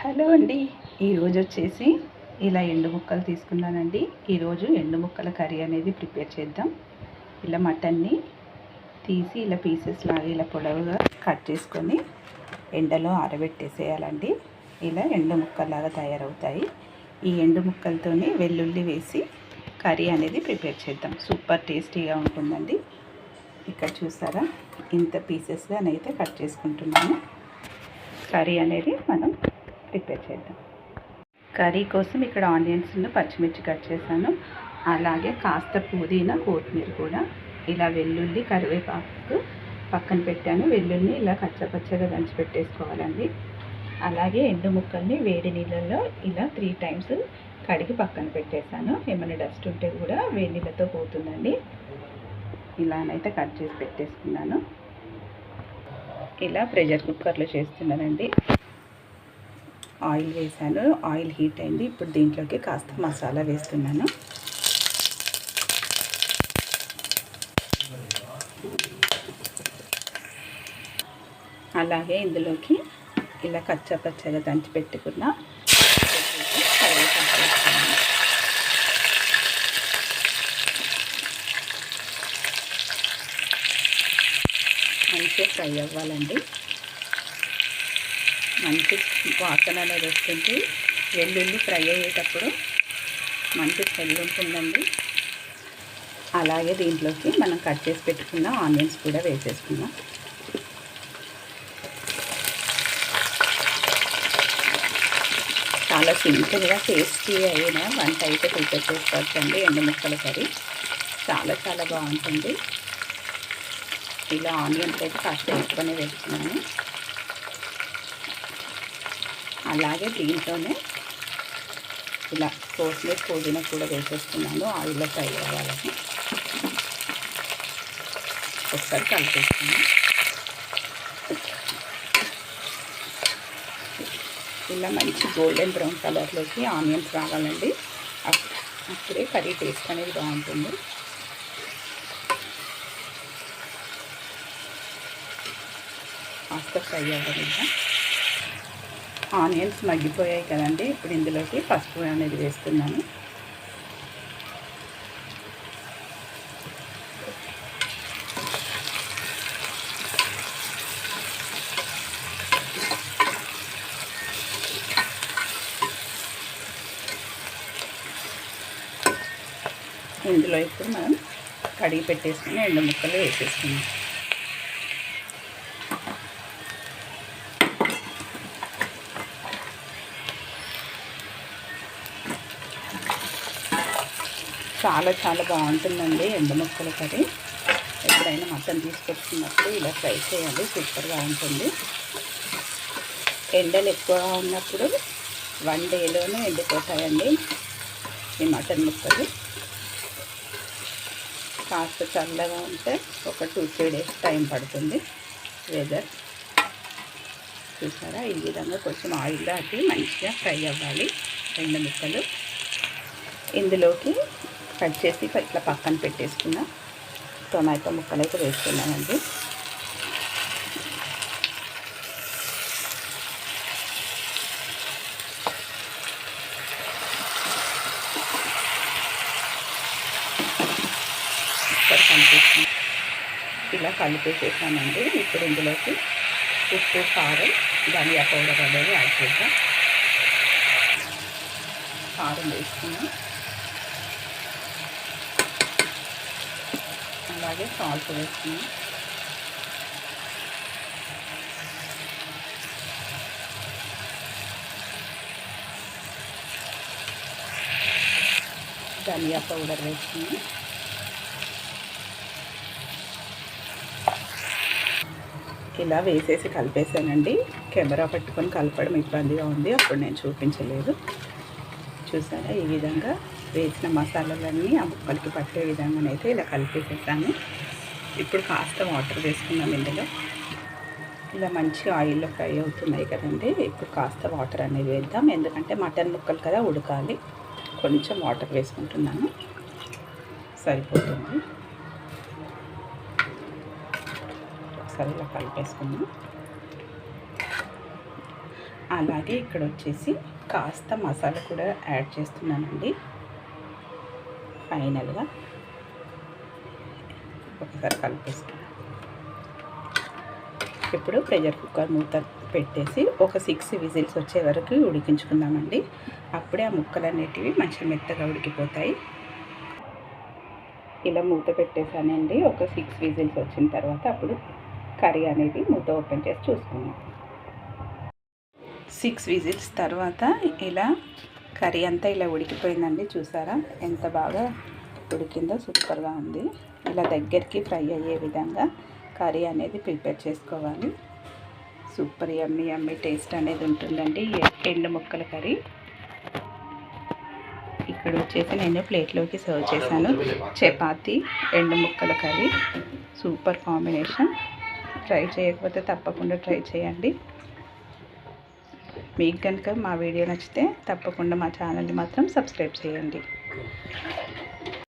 Hello అండి. ఈరోజు వచ్చేసి ఇలా ఎండు ముక్కలు తీసుకున్నానండి. ఈరోజు ఎండు ముక్కల కర్రీ అనేది ప్రిపేర్ చేద్దాం. ఇలా మటన్ని తీసి ఇలా పీసెస్ లాగా ఇలా పొడవుగా కట్ చేసుకొని ఎండలో ఆరబెట్టేసేయాలండి. ఇలా ఎండు ముక్కలాగా తయారవుతాయి. ఈ ఎండు ముక్కలతోనే వెల్లుల్లి వేసి కర్రీ అనేది ప్రిపేర్ చేద్దాం. సూపర్ టేస్టీగా ఉంటుందండి. ఇక్కడ చూసారా? ఇంత పీసెస్గా నేనైతే కట్ చేసుకుంటున్నాను. కర్రీ అనేది మనం ప్రిపేర్ చేద్దాం. కర్రీ కోసం ఇక్కడ ఆనియన్స్ను పచ్చిమిర్చి కట్ చేశాను. అలాగే కాస్త పుదీనా కొత్తిమీర కూడా. ఇలా వెల్లుల్లి కరివేపాకు పక్కన పెట్టాను. వెల్లుల్లి ఇలా కచ్చపచ్చగా దంచి పెట్టేసుకోవాలండి. అలాగే ఎండు ముక్కల్ని వేడి నీళ్ళల్లో ఇలా త్రీ టైమ్స్ కడిగి పక్కన పెట్టేశాను. ఏమైనా డస్ట్ ఉంటే కూడా వేడి నీళ్ళతో పోతుందండి. ఇలానైతే కట్ చేసి పెట్టేసుకున్నాను. ఇలా ప్రెషర్ కుక్కర్లో చేస్తున్నానండి. ఆయిల్ వేసాను. ఆయిల్ హీట్ అయింది. ఇప్పుడు దీంట్లోకి కాస్త మసాలా వేస్తున్నాను. అలాగే ఇందులోకి ఇలా కచ్చపచ్చగా దంచి పెట్టుకున్న మంచిగా ఫ్రై అవ్వాలండి. మంచి వాసన అనేది వస్తుంది. వెల్లుల్లి ఫ్రై అయ్యేటప్పుడు మంచి స్మెల్ ఉంటుందండి. అలాగే దీంట్లోకి మనం కట్ చేసి పెట్టుకున్న ఆనియన్స్ కూడా వేసేసుకుందాం. చాలా సింపుల్గా టేస్టీ అయిన వంట అయితే ప్రిపేర్ చేసుకోవచ్చండి. ఎండు ముక్కల కర్రీ చాలా చాలా బాగుంటుంది. ఇలా ఆనియన్స్ అయితే కాస్త ఎక్కువనే వేసుకున్నాను. అలాగే దీంట్లోనే ఇలా కోస్మేట్ పుదీనా కూడా వేసేస్తున్నాను ఆయిల్లో ఫ్రై అవ్వాలని. ఒకసారి కలిపేస్తున్నాను ఇలా మంచి గోల్డెన్ బ్రౌన్ కలర్లోకి ఆనియన్స్ రావాలండి. అప్- అప్పుడే కర్రీ టేస్ట్ అనేది బాగుంటుంది. కాస్త ఫ్రై అవ్వకుండా ఆనియన్స్ మగ్గిపోయాయి కదండి. ఇప్పుడు ఇందులోకి పసుపు అనేది వేస్తున్నాను. ఇందులో ఇప్పుడు మనం కడిగి పెట్టేసుకుని ఎండు ముక్కలు వేసేసుకున్నాం చాలా చాలా బాగుంటుందండి ఎండు ముక్కల కర్రీ. ఎప్పుడైనా మటన్ తీసుకొచ్చుకున్నప్పుడు ఇలా ఫ్రై చేయాలి సూపర్గా ఉంటుంది. ఎండలు ఎక్కువగా ఉన్నప్పుడు వన్ డేలోనే ఎండిపోతాయండి ఈ మటన్ ముక్కలు. కాస్త చల్లగా ఉంటే ఒక టూ త్రీ డేస్ టైం పడుతుంది వెదర్ చూసారా? ఈ విధంగా కొంచెం ఆయిల్ దాటి మంచిగా ఫ్రై అవ్వాలి రెండు ముక్కలు. ఇందులోకి కట్ చేసి ఇట్లా పక్కన పెట్టేసుకున్న. టొమాటో ముక్కలు అయితే వేసుకున్నానండి. ఇలా కలిపేసేసానండి. ఇప్పుడు ఇందులోకి ఉప్పు కారం ధనియా పౌడర్ అనేది యాడ్ చేద్దాం. కారం వేసుకున్నాం. అలాగే సాల్ట్ వేసుకున్నాం ధనియా పౌడర్ వేసుకున్నాం ఇలా వేసేసి కలిపేసానండి. కెమెరా పట్టుకొని కలపడం ఇబ్బందిగా ఉంది. అప్పుడు నేను చూపించలేదు. చూసారా? ఈ విధంగా వేసిన మసాలాలన్నీ ఆ ముక్కలకి పట్టే విధంగానైతే ఇలా కలిపేసేసాను. ఇప్పుడు కాస్త వాటర్ వేసుకున్నాం ఇందులో. ఇలా మంచి ఆయిల్లో ఫ్రై అవుతున్నాయి కదండి. ఇప్పుడు కాస్త వాటర్ అనేది వేద్దాం. ఎందుకంటే మటన్ ముక్కలు కదా ఉడకాలి. కొంచెం వాటర్ వేసుకుంటున్నాను. సరిపోతుంది. ఒకసారి ఇలా కలిపేసుకుందాం. అలాగే ఇక్కడ వచ్చేసి కాస్త మసాలా కూడా యాడ్ చేస్తున్నానండి. ఫైనల్గా ఒకసారి కలిపేసుకున్నాను ఇప్పుడు ప్రెషర్ కుక్కర్ మూత పెట్టేసి ఒక సిక్స్ విజిల్స్ వచ్చే వరకు ఉడికించుకుందామండి. అప్పుడే ఆ ముక్కలు అనేటివి మంచిగా మెత్తగా ఉడికిపోతాయి. ఇలా మూత పెట్టేసానండి. ఒక సిక్స్ విజిల్స్ వచ్చిన తర్వాత అప్పుడు కర్రీ అనేది మూత ఓపెన్ చేసి చూసుకుందాం. సిక్స్ విజిల్స్ తర్వాత ఇలా కర్రీ అంతా ఇలా ఉడికిపోయిందండి చూసారా? ఎంత బాగా ఉడికిందో సూపర్గా ఉంది. ఇలా దగ్గరికి ఫ్రై అయ్యే విధంగా కర్రీ అనేది ప్రిపేర్ చేసుకోవాలి. సూపర్ యమ్మి యమ్మీ టేస్ట్ అనేది ఉంటుందండి ఎండు ముక్కల కర్రీ. ఇక్కడ వచ్చేసి నేను ప్లేట్లోకి సర్వ్ చేశాను. చపాతి ఎండు ముక్కల కర్రీ. Super combination. ట్రై చేయకపోతే తప్పకుండా ట్రై చేయండి. మీకు కనుక మా వీడియో నచ్చితే తప్పకుండా మా ఛానల్ని మాత్రం సబ్స్క్రైబ్ చేయండి.